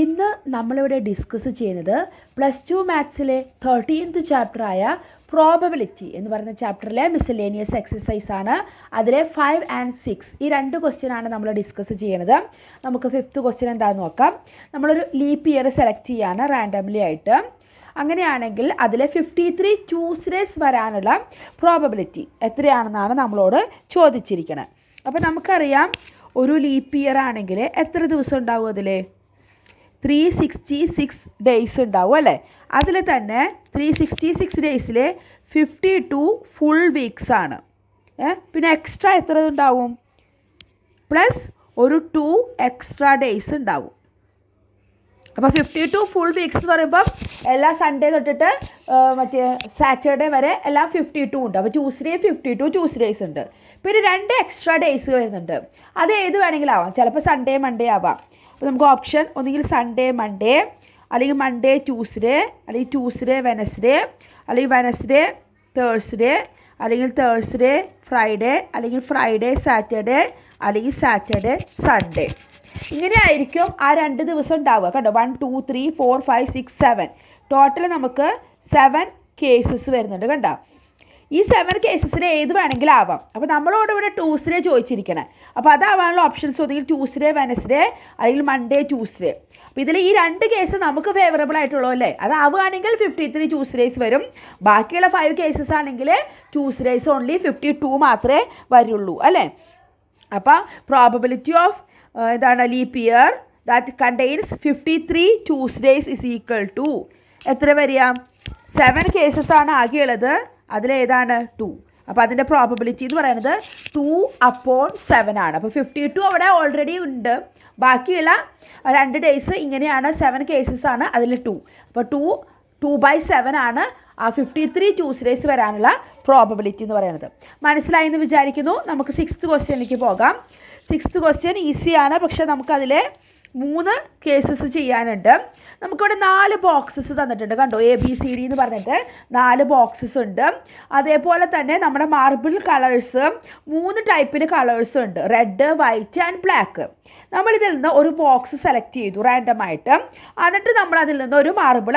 ഇന്ന് നമ്മളിവിടെ ഡിസ്കസ് ചെയ്യുന്നത് പ്ലസ് ടു മാത്സിലെ തേർട്ടീൻത്ത് ചാപ്റ്ററായ പ്രോബബിലിറ്റി എന്ന് പറയുന്ന ചാപ്റ്ററിലെ മിസലേനിയസ് എക്സസൈസ് ആണ്. അതിലെ ഫൈവ് ആൻഡ് സിക്സ് ഈ രണ്ട് ക്വസ്റ്റ്യൻ ആണ് നമ്മൾ ഡിസ്കസ് ചെയ്യുന്നത് നമുക്ക് ഫിഫ്ത്ത് ക്വസ്റ്റ്യൻ എന്താണെന്ന് നോക്കാം. നമ്മളൊരു ലീപ്പ് ഇയർ സെലക്ട് ചെയ്യാണ് റാൻഡംലി ആയിട്ട്. അങ്ങനെയാണെങ്കിൽ അതിൽ ഫിഫ്റ്റി ത്രീ ട്യൂസ്ഡേസ് വരാനുള്ള പ്രോബബിലിറ്റി എത്രയാണെന്നാണ് നമ്മളോട് ചോദിച്ചിരിക്കുന്നത് അപ്പോൾ നമുക്കറിയാം ഒരു ലീപ്പ് ഇയർ ആണെങ്കിൽ എത്ര ദിവസം ഉണ്ടാവും അതിൽ ത്രീ സിക്സ്റ്റി സിക്സ് ഡേയ്സ് ഉണ്ടാവും അല്ലേ? അതിൽ തന്നെ ത്രീ സിക്സ്റ്റി സിക്സ് ഡേയ്സിൽ ഫിഫ്റ്റി ടു ഫുൾ വീക്സ് ആണ് പിന്നെ എക്സ്ട്രാ എത്ര ഉണ്ടാവും? പ്ലസ് ഒരു ടു എക്സ്ട്രാ ഡേയ്സ് ഉണ്ടാവും. അപ്പോൾ ഫിഫ്റ്റി ടു ഫുൾ വീക്സ് എന്ന് പറയുമ്പം എല്ലാ സൺഡേ തൊട്ടിട്ട് മറ്റേ സാറ്റർഡേ വരെ എല്ലാം ഫിഫ്റ്റി ടു ഉണ്ട്. അപ്പോൾ ട്യൂസ്ഡേ ഫിഫ്റ്റി ടു ട്യൂസ്ഡേയ്സ് ഉണ്ട്. പിന്നെ രണ്ട് എക്സ്ട്രാ ഡേയ്സ് വരുന്നുണ്ട്. അത് ഏത് വേണമെങ്കിലും ആവാം. ചിലപ്പോൾ സൺഡേ മൺഡേ ആവാം. അപ്പോൾ നമുക്ക് ഓപ്ഷൻ ഒന്നുകിൽ സൺഡേ മൺഡേ അല്ലെങ്കിൽ മൺഡേ ട്യൂസ്ഡേ അല്ലെങ്കിൽ ട്യൂസ്ഡേ വെനസ്ഡേ അല്ലെങ്കിൽ വെനസ്ഡേ തേഴ്സ്ഡേ അല്ലെങ്കിൽ തേഴ്സ്ഡേ ഫ്രൈഡേ അല്ലെങ്കിൽ ഫ്രൈഡേ സാറ്റർഡേ അല്ലെങ്കിൽ സാറ്റർഡേ സൺഡേ ഇങ്ങനെയായിരിക്കും ആ രണ്ട് ദിവസം ഉണ്ടാവുക കണ്ടോ one two three four five six seven total നമുക്ക് സെവൻ കേസസ് വരുന്നുണ്ട് കണ്ടോ? ഈ സെവൻ കേസസിന് ഏത് വേണമെങ്കിലും ആവാം അപ്പോൾ നമ്മളോട് ഇവിടെ ട്യൂസ്ഡേ ചോദിച്ചിരിക്കണേ. അപ്പോൾ അതാവാനുള്ള ഓപ്ഷൻസ് ഒന്നുകിൽ ട്യൂസ്ഡേ വെനസ്ഡേ അല്ലെങ്കിൽ മൺഡേ ട്യൂസ്ഡേ അപ്പോൾ ഇതിൽ ഈ രണ്ട് കേസ് നമുക്ക് ഫേവറബിൾ ആയിട്ടുള്ളൂ അല്ലേ? അതാവുകയാണെങ്കിൽ ഫിഫ്റ്റി ത്രീ ട്യൂസ്ഡേയ്സ് വരും. ബാക്കിയുള്ള ഫൈവ് കേസസ് ആണെങ്കിൽ ട്യൂസ്ഡേയ്സ് ഓൺലി ഫിഫ്റ്റി ടു മാത്രമേ വരുള്ളൂ അല്ലേ? അപ്പോൾ പ്രോബബിലിറ്റി ഓഫ് എന്താണ് leap year that contains fifty three Tuesdays is equal to എത്ര വരിക? സെവൻ കേസസ് ആണ് ആകെയുള്ളത് അതിലേതാണ് ടു അപ്പോൾ അതിന്റെ പ്രോബബിലിറ്റി എന്ന് പറയുന്നത് ടു അപ്പോൺ സെവൻ ആണ്. അപ്പോൾ ഫിഫ്റ്റി ടു അവിടെ ഓൾറെഡി ഉണ്ട്. ബാക്കിയുള്ള രണ്ട് ഡേയ്സ് ഇങ്ങനെയാണ് സെവൻ കേസസ് ആണ് അതിൽ ടു അപ്പോൾ ടു ടു ബൈ സെവൻ ആണ് ആ ഫിഫ്റ്റി ത്രീ ട്യൂസ്ഡേയ്സ് വരാനുള്ള പ്രോബബിലിറ്റി എന്ന് പറയുന്നത്. മനസ്സിലായി എന്ന് വിചാരിക്കുന്നു? നമുക്ക് സിക്സ്ത് ക്വസ്റ്റ്യനിലേക്ക് പോകാം. സിക്സ്ത് ക്വസ്റ്റ്യൻ ഈസിയാണ് പക്ഷേ നമുക്കതിൽ മൂന്ന് കേസസ് ചെയ്യാനുണ്ട്. നമുക്കിവിടെ നാല് ബോക്സസ് തന്നിട്ടുണ്ട്. കണ്ടോ? എ ബി സി ഡി എന്ന് പറഞ്ഞിട്ട് നാല് ബോക്സസ് ഉണ്ട്. അതേപോലെ തന്നെ നമ്മുടെ മാർബിൾ കളേഴ്സ് മൂന്ന് ടൈപ്പിൽ കളേഴ്സ് ഉണ്ട്. റെഡ് വൈറ്റ് ആൻഡ് ബ്ലാക്ക് നമ്മളിതിൽ നിന്ന് ഒരു ബോക്സ് സെലക്ട് ചെയ്തു റാൻഡമായിട്ട് എന്നിട്ട് നമ്മൾ അതിൽ നിന്ന് ഒരു മാർബിൾ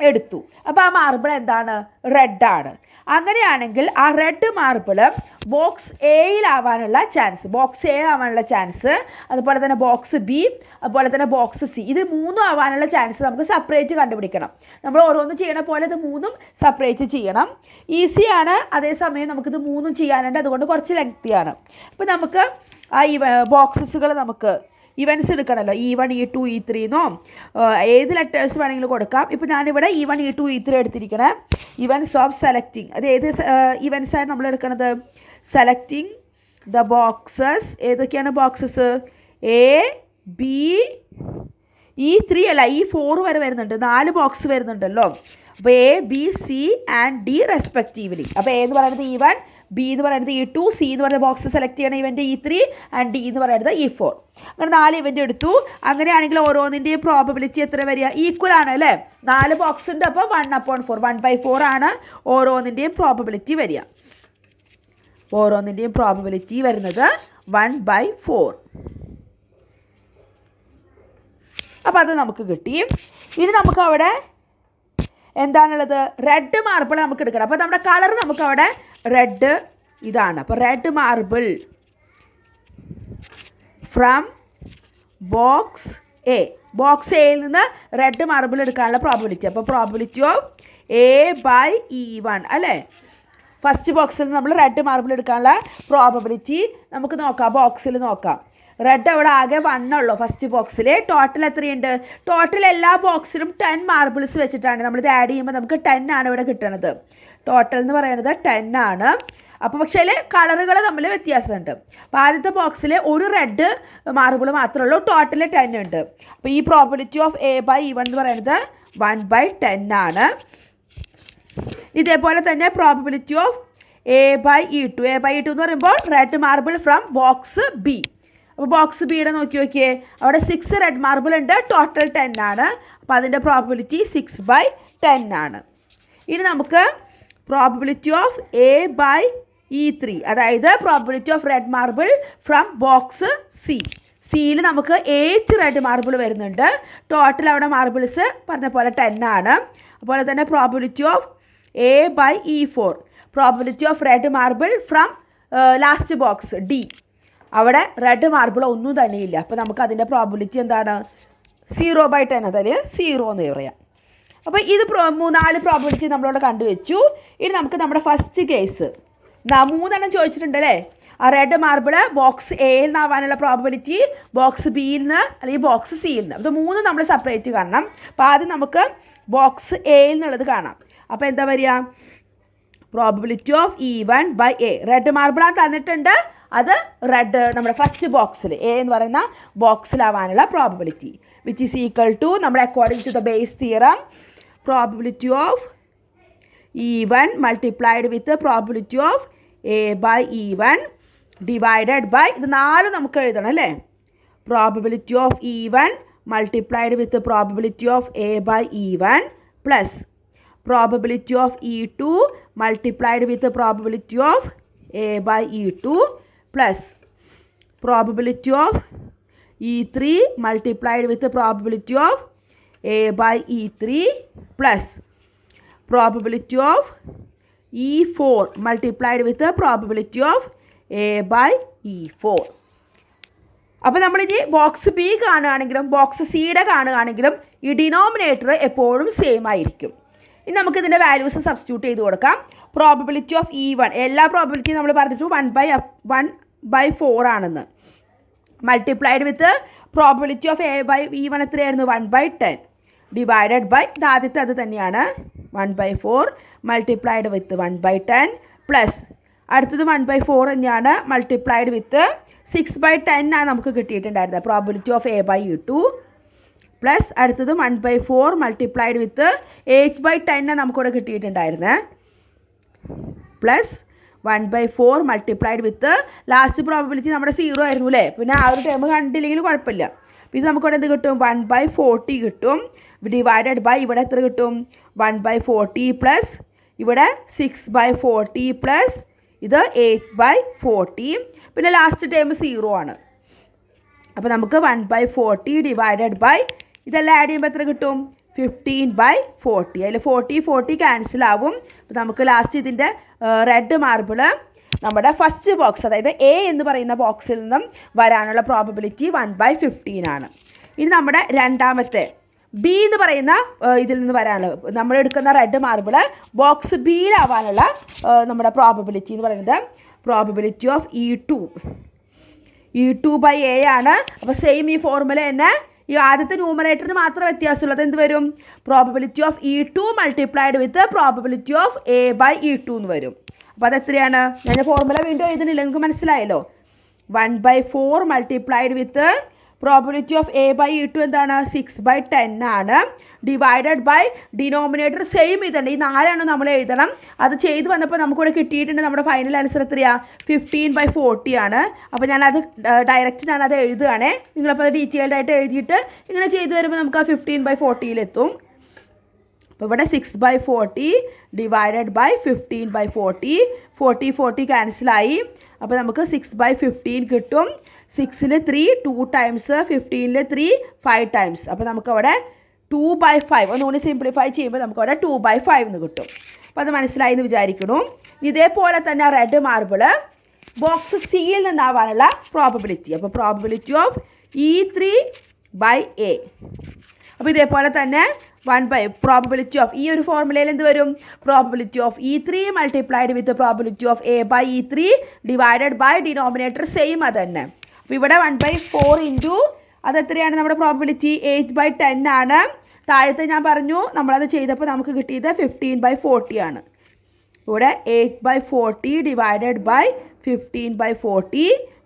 എടുത്തു. അപ്പോൾ ആ മാർബിൾ എന്താണ്? റെഡാണ് അങ്ങനെയാണെങ്കിൽ ആ റെഡ് മാർബിൾ ബോക്സ് എയിലാവാനുള്ള ചാൻസ് ബോക്സ് എ ആവാനുള്ള ചാൻസ് അതുപോലെ തന്നെ ബോക്സ് ബി അതുപോലെ തന്നെ ബോക്സ് സി ഇത് മൂന്നും ആവാനുള്ള ചാൻസ് നമുക്ക് സെപ്പറേറ്റ് കണ്ടുപിടിക്കണം. നമ്മൾ ഓരോന്നും ചെയ്യണ പോലെ ഇത് മൂന്നും സെപ്പറേറ്റ് ചെയ്യണം. ഈസിയാണ് അതേസമയം നമുക്കിത് മൂന്നും ചെയ്യാനുണ്ട്. അതുകൊണ്ട് കുറച്ച് ലെങ്തിയാണ് അപ്പോൾ നമുക്ക് ആ ഈ ബോക്സസുകൾ നമുക്ക് events എടുക്കണമല്ലോ E one E two E three എന്നോ ഏത് ലെറ്റേഴ്സ് വേണമെങ്കിലും കൊടുക്കാം. ഇപ്പോൾ ഞാനിവിടെ E one E two E three എടുത്തിരിക്കണേ. Events of selecting അത് ഏത് ഇവൻസ് ആണ് നമ്മൾ എടുക്കുന്നത് സെലക്ടിങ് ദ ബോക്സസ് ഏതൊക്കെയാണ് boxes A B E three അല്ല ഈ ഫോർ വരെ വരുന്നുണ്ട്. നാല് ബോക്സ് വരുന്നുണ്ടല്ലോ. അപ്പോൾ A B C and D respectively അപ്പോൾ എന്ന് പറയുന്നത് ഇ വൺ ബി എന്ന് പറയുന്നത് ഇ ടു സി എന്ന് പറയുന്ന ബോക്സ് സെലക്ട് ചെയ്യണ event E three and D എന്ന് പറയുന്നത് ഇ ഫോർ അങ്ങനെ നാല് ഇവന്റ് എടുത്തു. അങ്ങനെയാണെങ്കിൽ ഓരോന്നിന്റെയും പ്രോബബിലിറ്റി എത്ര വരിക? ഈക്വൽ ആണ് അല്ലേ? നാല് ബോക്സ് ഉണ്ട്. അപ്പോൾ one upon four one by four ആണ് ഓരോന്നിന്റെയും പ്രോബബിലിറ്റി വരിക. ഓരോന്നിന്റെയും പ്രോബബിലിറ്റി വരുന്നത് വൺ ബൈ ഫോർ അപ്പോൾ അത് നമുക്ക് കിട്ടി. ഇനി നമുക്ക് അവിടെ എന്താണുള്ളത്? റെഡ് മാർബിൾ നമുക്ക് എടുക്കണം. അപ്പോൾ നമ്മുടെ കളർ നമുക്ക് അവിടെ റെഡ് ഇതാണ്. അപ്പോൾ red marble from box A box എയിൽ നിന്ന് റെഡ് മാർബിൾ എടുക്കാനുള്ള പ്രോബിലിറ്റി അപ്പോൾ probability of A by E one അല്ലേ? ഫസ്റ്റ് ബോക്സിൽ നമ്മൾ റെഡ് മാർബിൾ എടുക്കാനുള്ള പ്രോബിലിറ്റി നമുക്ക് നോക്കാം. ബോക്സിൽ നോക്കാം. റെഡ് അവിടെ ആകെ വണ്ണുള്ളൂ ഫസ്റ്റ് ബോക്സിൽ ടോട്ടൽ എത്രയുണ്ട്? ടോട്ടൽ എല്ലാ ബോക്സിലും ടെൻ മാർബിൾസ് വെച്ചിട്ടാണ്. നമ്മളിത് ആഡ് ചെയ്യുമ്പോൾ നമുക്ക് ടെൻ ആണ് ഇവിടെ കിട്ടുന്നത് ടോട്ടൽ എന്ന് പറയുന്നത് ടെൻ ആണ്. അപ്പോൾ പക്ഷേ കളറുകൾ തമ്മിൽ വ്യത്യാസമുണ്ട്. അപ്പോൾ ആദ്യത്തെ ബോക്സിൽ ഒരു റെഡ് മാർബിൾ മാത്രമേ ഉള്ളൂ. ടോട്ടൽ ടെൻ ഉണ്ട്. അപ്പോൾ ഈ probability of A by E one എന്ന് പറയുന്നത് വൺ ബൈ ടെൻ ആണ്. ഇതേപോലെ തന്നെ probability of A by E two A by E two എന്ന് പറയുമ്പോൾ red marble from box B അപ്പോൾ ബോക്സ് ബിയുടെ നോക്കി നോക്കിയേ. അവിടെ സിക്സ് റെഡ് മാർബിൾ ഉണ്ട്. ടോട്ടൽ ടെൻ ആണ്. അപ്പോൾ അതിന്റെ പ്രോബിലിറ്റി സിക്സ് ബൈ ടെൻ ആണ്. ഇനി നമുക്ക് probability of A by E three അതായത് probability of red marble from box C സിയിൽ നമുക്ക് എയ്റ്റ് റെഡ് മാർബിൾ വരുന്നുണ്ട്. ടോട്ടൽ അവിടെ മാർബിൾസ് പറഞ്ഞ പോലെ ടെൻ ആണ്. അതുപോലെ തന്നെ probability of A by E four probability of red marble from last box D അവിടെ റെഡ് മാർബിൾ ഒന്നും തന്നെയില്ല അപ്പോൾ നമുക്ക് അതിന്റെ പ്രോബിലിറ്റി എന്താണ്? സീറോ ബൈ ടെൻ അതിൽ സീറോ എന്ന് പറയാം. അപ്പോൾ ഇത് മൂന്നാൽ പ്രോബിലിറ്റി നമ്മളോട് കണ്ടുവച്ചു. ഇനി നമുക്ക് നമ്മുടെ ഫസ്റ്റ് കേസ് മൂന്നെണ്ണം ചോദിച്ചിട്ടുണ്ടല്ലേ? ആ റെഡ് മാർബിൾ ബോക്സ് എയിൽ നിന്നാവാനുള്ള പ്രോബിലിറ്റി ബോക്സ് ബിയിൽ നിന്ന് അല്ലെങ്കിൽ ബോക്സ് സിയിൽ നിന്ന്. അപ്പോൾ മൂന്ന് നമ്മൾ സെപ്പറേറ്റ് കാണണം. അപ്പോൾ ആദ്യം നമുക്ക് ബോക്സ് എയിൽ നിന്നുള്ളത് കാണാം. അപ്പോൾ എന്താ വരിക? Probability of E one by A red മാർബിളാണ് തന്നിട്ടുണ്ട്. അത് റെഡ് നമ്മുടെ ഫസ്റ്റ് ബോക്സിൽ എ എന്ന് പറയുന്ന ബോക്സിലാവാനുള്ള probability which is equal to നമ്മുടെ according to the Bayes theorem probability of E one multiplied with probability of A by E one divided by ഇത് നാല് നമുക്ക് എഴുതണം അല്ലേ probability of E one multiplied with probability of A by E one plus probability of E2 multiplied with the probability of A by E2 plus probability of E3 multiplied with the probability of A by E3 plus probability of E4 multiplied with the probability of A by E4 അപ്പോൾ നമ്മളിനി box B കാണുകയാണെങ്കിലും box സിയുടെ കാണുകയാണെങ്കിലും ഈ denominator എപ്പോഴും same ആയിരിക്കും. ഇനി നമുക്ക് ഇതിന്റെ values substitute ചെയ്ത് കൊടുക്കാം. പ്രോബിലിറ്റി ഓഫ് ഇ വൺ എല്ലാ പ്രോബിലിറ്റിയും നമ്മൾ പറഞ്ഞിട്ട് one by one by four ആണെന്ന്. Multiplied with probability of A by E one എത്രയായിരുന്നു? One by ten divided by ഇത് ആദ്യത്തെ അത് തന്നെയാണ്. One by four multiplied with one by ten plus അടുത്തത് വൺ ബൈ ഫോർ തന്നെയാണ് multiplied with six by ten ആണ് നമുക്ക് കിട്ടിയിട്ടുണ്ടായിരുന്നത്. Probability of A by E two plus അടുത്തത് one by four multiplied with eight by ten ആണ് നമുക്കിവിടെ കിട്ടിയിട്ടുണ്ടായിരുന്നത്. Plus one by four multiplied with last probability നമ്മുടെ zero ആയിരുന്നു അല്ലേ? പിന്നെ ആ ഒരു ടേം കണ്ടില്ലെങ്കിൽ കുഴപ്പമില്ല. ഇത് നമുക്കിവിടെ എന്ത് കിട്ടും? വൺ ബൈ ഫോർട്ടി കിട്ടും. ഡിവൈഡഡ് ബൈ ഇവിടെ എത്ര കിട്ടും? വൺ ബൈ ഫോർട്ടി പ്ലസ് ഇവിടെ സിക്സ് ബൈ ഫോർട്ടി പ്ലസ് ഇത് എയ്റ്റ് ബൈ ഫോർട്ടി പിന്നെ ലാസ്റ്റ് ടൈം സീറോ ആണ്. അപ്പോൾ നമുക്ക് one by forty divided by ഇതെല്ലാം ആഡ് ചെയ്യുമ്പോൾ എത്ര കിട്ടും? ഫിഫ്റ്റീൻ ബൈ ഫോർട്ടി അതിൽ ഫോർട്ടി ഫോർട്ടി ക്യാൻസൽ ആവും. അപ്പോൾ നമുക്ക് ലാസ്റ്റ് ഇതിന്റെ റെഡ് മാർബിൾ നമ്മുടെ ഫസ്റ്റ് ബോക്സ് അതായത് എ എന്ന് പറയുന്ന ബോക്സിൽ നിന്നും വരാനുള്ള പ്രോബബിലിറ്റി വൺ ബൈ ഫിഫ്റ്റീൻ ആണ്. ഇനി നമ്മുടെ രണ്ടാമത്തെ ബി എന്ന് പറയുന്ന ഇതിൽ നിന്ന് വരാനുള്ള നമ്മൾ എടുക്കുന്ന റെഡ് മാർബിൾ ബോക്സ് ബിയിലാവാനുള്ള നമ്മുടെ പ്രോബബിലിറ്റി എന്ന് പറയുന്നത് probability of E two E two by A ആണ്. അപ്പോൾ സെയിം ഈ ഫോർമുല തന്നെ. ഈ ആദ്യത്തെ ന്യൂമറേറ്ററിന് മാത്രം വ്യത്യാസമുള്ളത് എന്ത് വരും? Probability of E two multiplied with probability of A by E two എന്ന് വരും. അപ്പോൾ അത് എത്രയാണ്? ഞാൻ ഫോർമുല വീണ്ടും എഴുതുന്നില്ല. നിങ്ങൾക്ക് മനസ്സിലായല്ലോ? One by four multiplied with probability of A by E two എന്താണ്? സിക്സ് ബൈ ടെൻ ആണ്. ഡിവൈഡഡ് ബൈ ഡിനോമിനേറ്റർ സെയിം ഇതുണ്ട്. ഈ നാലാണ് നമ്മൾ എഴുതണം. അത് ചെയ്ത് വന്നപ്പോൾ നമുക്കിവിടെ കിട്ടിയിട്ടുണ്ട് നമ്മുടെ ഫൈനൽ ആൻസർ എത്രയാണ് ഫിഫ്റ്റീൻ ബൈ ഫോർട്ടി ആണ്. അപ്പോൾ ഞാനത് ഡയറക്റ്റ് ഞാനത് എഴുതുകയാണേ. നിങ്ങളപ്പോൾ അത് ഡീറ്റെയിൽഡ് ആയിട്ട് എഴുതിയിട്ട് ഇങ്ങനെ ചെയ്ത് വരുമ്പോൾ നമുക്ക് ആ ഫിഫ്റ്റീൻ ബൈ ഫോർട്ടിയിലെത്തും അപ്പോൾ ഇവിടെ six by forty divided by fifteen by forty forty forty ക്യാൻസലായി അപ്പോൾ നമുക്ക് സിക്സ് ബൈ ഫിഫ്റ്റീൻ കിട്ടും. സിക്സിൽ ത്രീ ടു ടൈംസ് ഫിഫ്റ്റീനിൽ ത്രീ ഫൈവ് ടൈംസ് അപ്പോൾ നമുക്കവിടെ ടു ബൈ ഫൈവ് ഒന്നുകൂടി സിംപ്ലിഫൈ ചെയ്യുമ്പോൾ നമുക്കവിടെ ടു ബൈ ഫൈവ് എന്ന് കിട്ടും. അപ്പോൾ അത് മനസ്സിലായി എന്ന് വിചാരിക്കുന്നു. ഇതേപോലെ തന്നെ റെഡ് മാർബിൾ ബോക്സ് സിയിൽ നിന്നാവാനുള്ള പ്രോബബിലിറ്റി അപ്പോൾ probability of E three by A അപ്പോൾ ഇതേപോലെ തന്നെ വൺ ബൈ പ്രോബിലിറ്റി ഓഫ് ഈ ഒരു ഫോർമുലയിൽ എന്ത് വരും? Probability of E three multiplied with probability of A by E three divided by denominator same അത് തന്നെ അപ്പോൾ ഇവിടെ വൺ ബൈ ഫോർ ഇന്റു അത് എത്രയാണ്? നമ്മുടെ പ്രോബിലിറ്റി എയ്റ്റ് ബൈ ടെൻ ആണ്. താഴത്തെ ഞാൻ പറഞ്ഞു നമ്മളത് ചെയ്തപ്പോൾ നമുക്ക് കിട്ടിയത് ഫിഫ്റ്റീൻ ബൈ ഫോർട്ടി ആണ്. ഇവിടെ eight by forty divided by fifteen by forty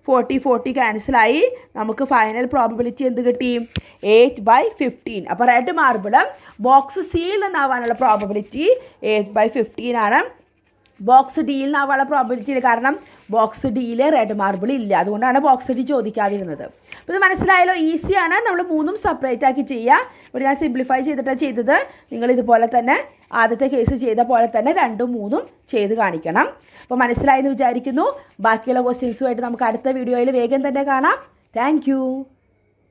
forty forty ക്യാൻസലായി നമുക്ക് ഫൈനൽ പ്രോബിലിറ്റി എന്ത് കിട്ടി? എയ്റ്റ് ബൈ ഫിഫ്റ്റീൻ അപ്പോൾ റെഡ് മാർബിൾ ബോക്സ് സിയിൽ നിന്നാവാനുള്ള പ്രോബിലിറ്റി എയ്റ്റ് ബൈ ഫിഫ്റ്റീൻ ആണ്. ബോക്സ് ഡിയിൽ നിന്നാവാനുള്ള പ്രോബിലിറ്റി കാരണം ബോക്സ് ഡിയിൽ റെഡ് മാർബിൾ ഇല്ല. അതുകൊണ്ടാണ് ബോക്സ് ഡി ചോദിക്കാതിരുന്നത്. അപ്പോൾ ഇത് മനസ്സിലായാലോ ഈസിയാണ് നമ്മൾ മൂന്നും സെപ്പറേറ്റ് ആക്കി ചെയ്യുക ഇവിടെ ഞാൻ സിംപ്ലിഫൈ ചെയ്തിട്ടാണ് ചെയ്തത്. നിങ്ങൾ ഇതുപോലെ തന്നെ ആദ്യത്തെ കേസ് ചെയ്ത പോലെ തന്നെ രണ്ടും മൂന്നും ചെയ്ത് കാണിക്കണം. അപ്പോൾ മനസ്സിലായെന്ന് വിചാരിക്കുന്നു. ബാക്കിയുള്ള ക്വസ്റ്റ്യൻസുമായിട്ട് നമുക്ക് അടുത്ത വീഡിയോയിൽ വേഗം തന്നെ കാണാം. താങ്ക്